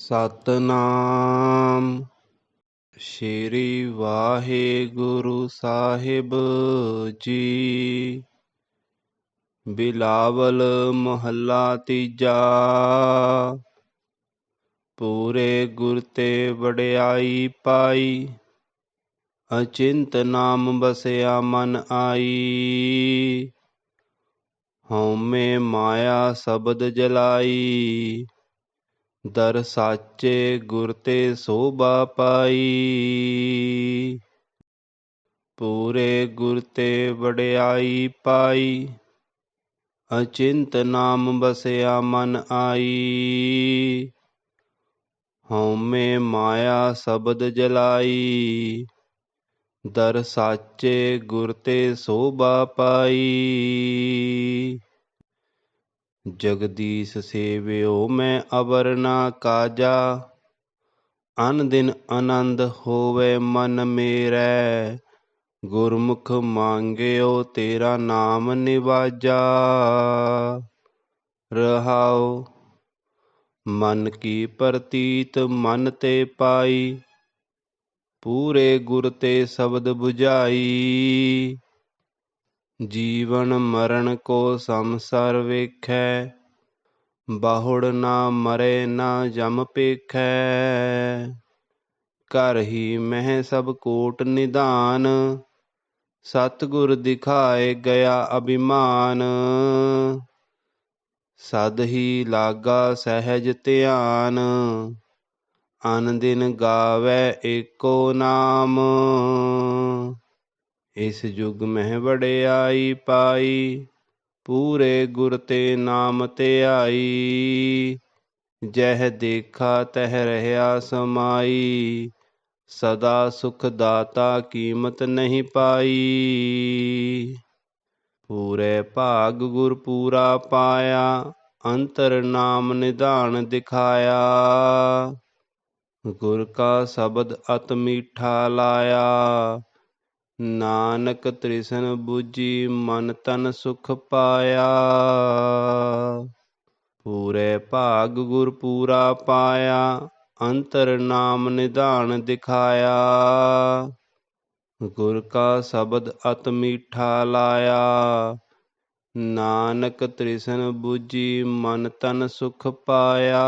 ਸਤਨਾਮ। ਸ਼੍ਰੀ ਵਾਹਿਗੁਰੂ ਸਾਹਿਬ ਜੀ। ਬਿਲਾਵਲ ਮਹੱਲਾ ਤੀਜਾ। ਪੂਰੇ ਗੁਰ ਤੇ ਵਡਿਆਈ ਪਾਈ। ਅਚਿੰਤ ਨਾਮ ਬਸਿਆ ਮਨ ਆਈ। ਹਉਮੈ ਮਾਇਆ ਸ਼ਬਦ ਜਲਾਈ। ਦਰ ਸਾਚੇ ਗੁਰ ਤੇ ਸੋਭਾ ਪਾਈ। ਪੂਰੇ ਗੁਰ ਤੇ ਵਡਿਆਈ ਪਾਈ। ਅਚਿੰਤ ਨਾਮ ਬਸਿਆ ਮਨ ਆਈ। ਹਉਮੈ ਮਾਇਆ ਸ਼ਬਦ ਜਲਾਈ। ਦਰ ਸਾਚੇ ਗੁਰ ਤੇ ਸੋਭਾ ਪਾਈ। ਜਗਦੀਸ਼ ਸੇਵਿਓ, ਮੈਂ ਅਵਰ ਨਾ ਕਾਜਾ। ਅਨ ਦਿਨ ਆਨੰਦ ਹੋਵੇ ਮਨ ਮੇਰੈ। ਗੁਰਮੁਖ ਮੰਗਿਓ, ਤੇਰਾ ਨਾਮ ਨਿਵਾਜਾ। ਰਹਾਉ ਮਨ ਕੀ ਪ੍ਰਤੀਤ ਮਨ ਤੇ ਪਾਈ। ਪੂਰੇ ਗੁਰ ਤੇ ਸ਼ਬਦ 부ਝਾਈ ਜੀਵਨ ਮਰਨ ਕੋ ਸੰਸਾਰ ਵੇਖੈ, ਬਾਹੁੜ ਨਾ ਮਰੇ ਨਾ ਜਮ ਪੇਖੈ। ਕਰ ਹੀ ਮਹਿ ਸਭ ਕੋਟ ਨਿਧਾਨ, ਸਤਿਗੁਰ ਦਿਖਾਏ ਗਿਆ ਅਭਿਮਾਨ। ਸਦ ਹੀ ਲਾਗਾ ਸਹਿਜ ਧਿਆਨ, ਅਨ ਦਿਨ ਗਾਵੇ ਏਕੋ ਨਾਮ। ਇਸ ਯੁਗ ਮਹਿ ਵਡਿਆਈ ਪਾਈ ਪੂਰੇ ਗੁਰ ਤੇ ਨਾਮ ਧਿਆਈ ਜਹ ਦੇਖਾ ਤਹ ਰਹਾ ਸਮਾਈ ਸਦਾ ਸੁਖ ਦਾਤਾ ਕੀਮਤ ਨਹੀਂ ਪਾਈ ਪੂਰੇ ਭਾਗ ਗੁਰ ਪੂਰਾ ਪਾਇਆ ਅੰਤਰ ਨਾਮ ਨਿਧਾਨ ਦਿਖਾਇਆ ਗੁਰ ਕਾ ਸ਼ਬਦ ਅਤ ਮੀਠਾ ਲਾਇਆ ਨਾਨਕ ਤ੍ਰਿਸ਼ਨ 부ਜੀ ਮਨ ਤਨ ਸੁਖ ਪਾਇਆ। ਪੂਰੇ ਭਾਗ ਗੁਰ ਪੂਰਾ ਪਾਇਆ, ਅੰਤਰ ਨਾਮ ਨਿਧਾਨ ਦਿਖਾਇਆ। ਗੁਰ ਕਾ ਸ਼ਬਦ ਅਤ ਮੀਠਾ ਲਾਇਆ। ਨਾਨਕ ਤ੍ਰਿਸ਼ਨ 부ਜੀ ਮਨ ਤਨ ਸੁਖ ਪਾਇਆ।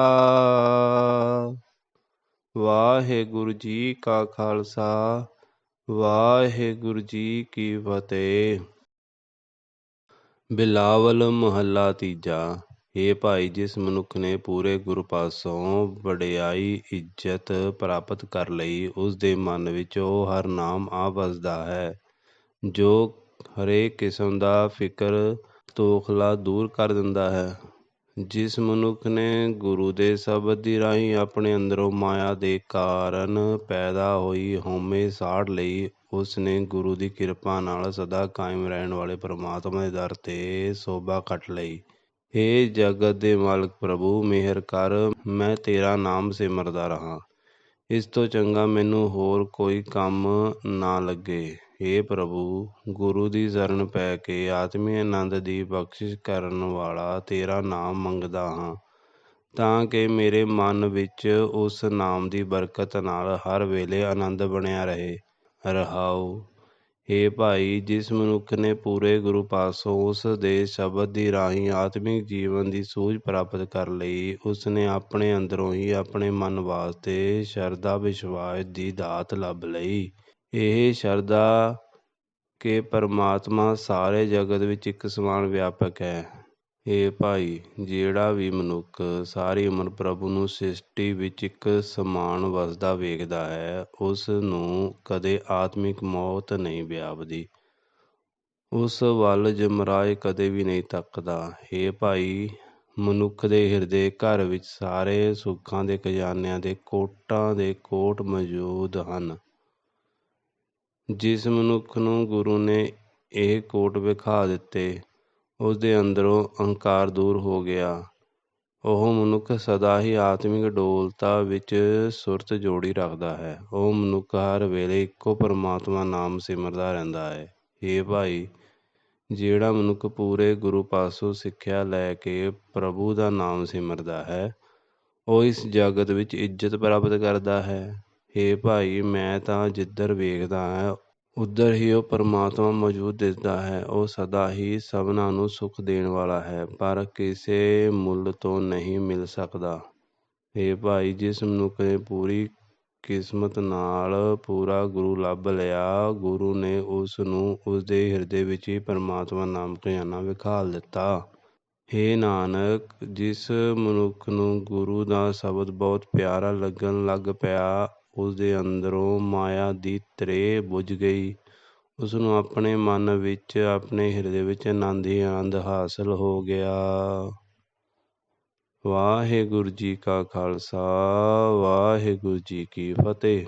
ਵਾਹਿਗੁਰੂ ਜੀ ਕਾ ਖਾਲਸਾ ਵਾਹਿਗੁਰੂ ਜੀ ਕੀ ਫਤਿਹ। ਬਿਲਾਵਲ ਮਹੱਲਾ ਤੀਜਾ। ਇਹ ਭਾਈ, ਜਿਸ ਮਨੁੱਖ ਨੇ ਪੂਰੇ ਗੁਰੂ ਪਾਸੋਂ ਵਡਿਆਈ ਇੱਜ਼ਤ ਪ੍ਰਾਪਤ ਕਰ ਲਈ, ਉਸ ਦੇ ਮਨ ਵਿੱਚ ਉਹ ਹਰ ਨਾਮ ਆ ਵਸਦਾ ਹੈ, ਜੋ ਹਰੇਕ ਕਿਸਮ ਦਾ ਫਿਕਰ, ਤੋਖਲਾ ਦੂਰ ਕਰ ਦਿੰਦਾ ਹੈ। ਜਿਸ ਮਨੁੱਖ ਨੇ ਗੁਰੂ ਦੇ ਸ਼ਬਦ ਦੀ ਰਾਹੀਂ ਆਪਣੇ ਅੰਦਰੋਂ ਮਾਇਆ ਦੇ ਕਾਰਨ ਪੈਦਾ ਹੋਈ ਹਉਮੈ ਸਾੜ ਲਈ, ਉਸ ਨੇ ਗੁਰੂ ਦੀ ਕਿਰਪਾ ਨਾਲ ਸਦਾ ਕਾਇਮ ਰਹਿਣ ਵਾਲੇ ਪ੍ਰਮਾਤਮਾ ਦੇ ਦਰ ਤੇ ਸੋਭਾ ਕੱਟ ਲਈ। ਏ ਜਗਤ ਦੇ ਮਾਲਕ ਪ੍ਰਭੂ, ਮਿਹਰ ਕਰ, ਮੈਂ ਤੇਰਾ ਨਾਮ ਸਿਮਰਦਾ ਰਹਾ। ਇਸ ਤੋਂ ਚੰਗਾ ਮੈਨੂੰ ਹੋਰ ਕੋਈ ਕੰਮ ਨਾ ਲੱਗੇ। ਏ ਪ੍ਰਭੂ, ਗੁਰੂ ਦੀ ਸ਼ਰਨ ਪੈ ਕੇ ਆਤਮੀ ਆਨੰਦ ਦੀ ਬਖਸ਼ਿਸ਼ ਕਰਨ ਵਾਲਾ ਤੇਰਾ ਨਾਮ ਮੰਗਦਾ ਹਾਂ, ਤਾਂ ਕਿ ਮੇਰੇ ਮਨ ਵਿੱਚ ਉਸ ਨਾਮ ਦੀ ਬਰਕਤ ਨਾਲ ਹਰ ਵੇਲੇ ਆਨੰਦ ਬਣਿਆ ਰਹੇ। ਰਹਾਉ ਏ ਭਾਈ, ਜਿਸ ਮਨੁੱਖ ਨੇ ਪੂਰੇ ਗੁਰੂ ਪਾਸੋਂ ਉਸ ਦੇ ਸ਼ਬਦ ਦੀ ਰਾਹੀਂ ਆਤਮਿਕ ਜੀਵਨ ਦੀ ਸੂਝ ਪ੍ਰਾਪਤ ਕਰ ਲਈ, ਉਸ ਨੇ ਆਪਣੇ ਅੰਦਰੋਂ ਹੀ ਆਪਣੇ ਮਨ ਵਾਸਤੇ ਸ਼ਰਧਾ ਵਿਸ਼ਵਾਸ ਦੀ ਦਾਤ ਲੱਭ ਲਈ। ਇਹ ਸ਼ਰਧਾ ਕਿ ਪਰਮਾਤਮਾ ਸਾਰੇ ਜਗਤ ਵਿੱਚ ਇੱਕ ਸਮਾਨ ਵਿਆਪਕ ਹੈ। ਇਹ ਭਾਈ, ਜਿਹੜਾ ਵੀ ਮਨੁੱਖ ਸਾਰੀ ਉਮਰ ਪ੍ਰਭੂ ਨੂੰ ਸ੍ਰਿਸ਼ਟੀ ਵਿੱਚ ਇੱਕ ਸਮਾਨ ਵਸਦਾ ਵੇਖਦਾ ਹੈ, ਉਸ ਨੂੰ ਕਦੇ ਆਤਮਿਕ ਮੌਤ ਨਹੀਂ ਵਿਆਪਦੀ। ਉਸ ਵੱਲ ਜਮਰਾਜ ਕਦੇ ਵੀ ਨਹੀਂ ਤੱਕਦਾ। ਇਹ ਭਾਈ, ਮਨੁੱਖ ਦੇ ਹਿਰਦੇ ਘਰ ਵਿੱਚ ਸਾਰੇ ਸੁੱਖਾਂ ਦੇ ਖਜ਼ਾਨਿਆਂ ਦੇ ਕੋਟਾਂ ਦੇ ਕੋਟ ਮੌਜੂਦ ਹਨ। ਜਿਸ ਮਨੁੱਖ ਨੂੰ ਗੁਰੂ ਨੇ ਇਹ ਕੋਟ ਵਿਖਾ ਦਿੱਤੇ ਉਸ ਦੇ ਅੰਦਰੋਂ ਅਹੰਕਾਰ ਦੂਰ ਹੋ ਗਿਆ। ਉਹ ਮਨੁੱਖ ਸਦਾ ਹੀ ਆਤਮਿਕ ਡੋਲਤਾ ਵਿੱਚ ਸੁਰਤ ਜੋੜੀ ਰੱਖਦਾ ਹੈ। ਉਹ ਮਨੁੱਖ ਹਰ ਵੇਲੇ ਇੱਕੋ ਪਰਮਾਤਮਾ ਨਾਮ ਸਿਮਰਦਾ ਰਹਿੰਦਾ ਹੈ। ਇਹ ਭਾਈ, ਜਿਹੜਾ ਮਨੁੱਖ ਪੂਰੇ ਗੁਰੂ ਪਾਸੋਂ ਸਿੱਖਿਆ ਲੈ ਕੇ ਪ੍ਰਭੂ ਦਾ ਨਾਮ ਸਿਮਰਦਾ ਹੈ, ਉਹ ਇਸ ਜਗਤ ਵਿੱਚ ਇੱਜ਼ਤ ਪ੍ਰਾਪਤ ਕਰਦਾ ਹੈ। ਹੇ ਭਾਈ, ਮੈਂ ਤਾਂ ਜਿੱਧਰ ਵੇਖਦਾ ਹਾਂ ਉੱਧਰ ਹੀ ਉਹ ਪਰਮਾਤਮਾ ਮੌਜੂਦ ਦਿਸਦਾ ਹੈ। ਉਹ ਸਦਾ ਹੀ ਸਭਨਾਂ ਨੂੰ ਸੁੱਖ ਦੇਣ ਵਾਲਾ ਹੈ, ਪਰ ਕਿਸੇ ਮੁੱਲ ਤੋਂ ਨਹੀਂ ਮਿਲ ਸਕਦਾ। ਹੇ ਭਾਈ, ਜਿਸ ਮਨੁੱਖ ਨੇ ਪੂਰੀ ਕਿਸਮਤ ਨਾਲ ਪੂਰਾ ਗੁਰੂ ਲੱਭ ਲਿਆ, ਗੁਰੂ ਨੇ ਉਸ ਨੂੰ ਉਸ ਦੇ ਹਿਰਦੇ ਵਿੱਚ ਹੀ ਪਰਮਾਤਮਾ ਨਾਮ ਖਜ਼ਾਨਾ ਵਿਖਾਲ ਦਿੱਤਾ। ਹੇ ਨਾਨਕ, ਜਿਸ ਮਨੁੱਖ ਨੂੰ ਗੁਰੂ ਦਾ ਸ਼ਬਦ ਬਹੁਤ ਪਿਆਰਾ ਲੱਗਣ ਲੱਗ ਪਿਆ ਉਸ ਦੇ ਅੰਦਰੋਂ ਮਾਇਆ ਦੀ ਤ੍ਰੇ ਬੁਝ ਗਈ। ਉਸ ਨੂੰ ਆਪਣੇ ਮਨ ਵਿੱਚ, ਆਪਣੇ ਹਿਰਦੇ ਵਿੱਚ ਆਨੰਦ ਹੀ ਆਨੰਦ ਹਾਸਲ ਹੋ ਗਿਆ। ਵਾਹਿਗੁਰੂ ਜੀ ਕਾ ਖਾਲਸਾ, ਵਾਹਿਗੁਰੂ ਜੀ ਕੀ ਫਤਿਹ।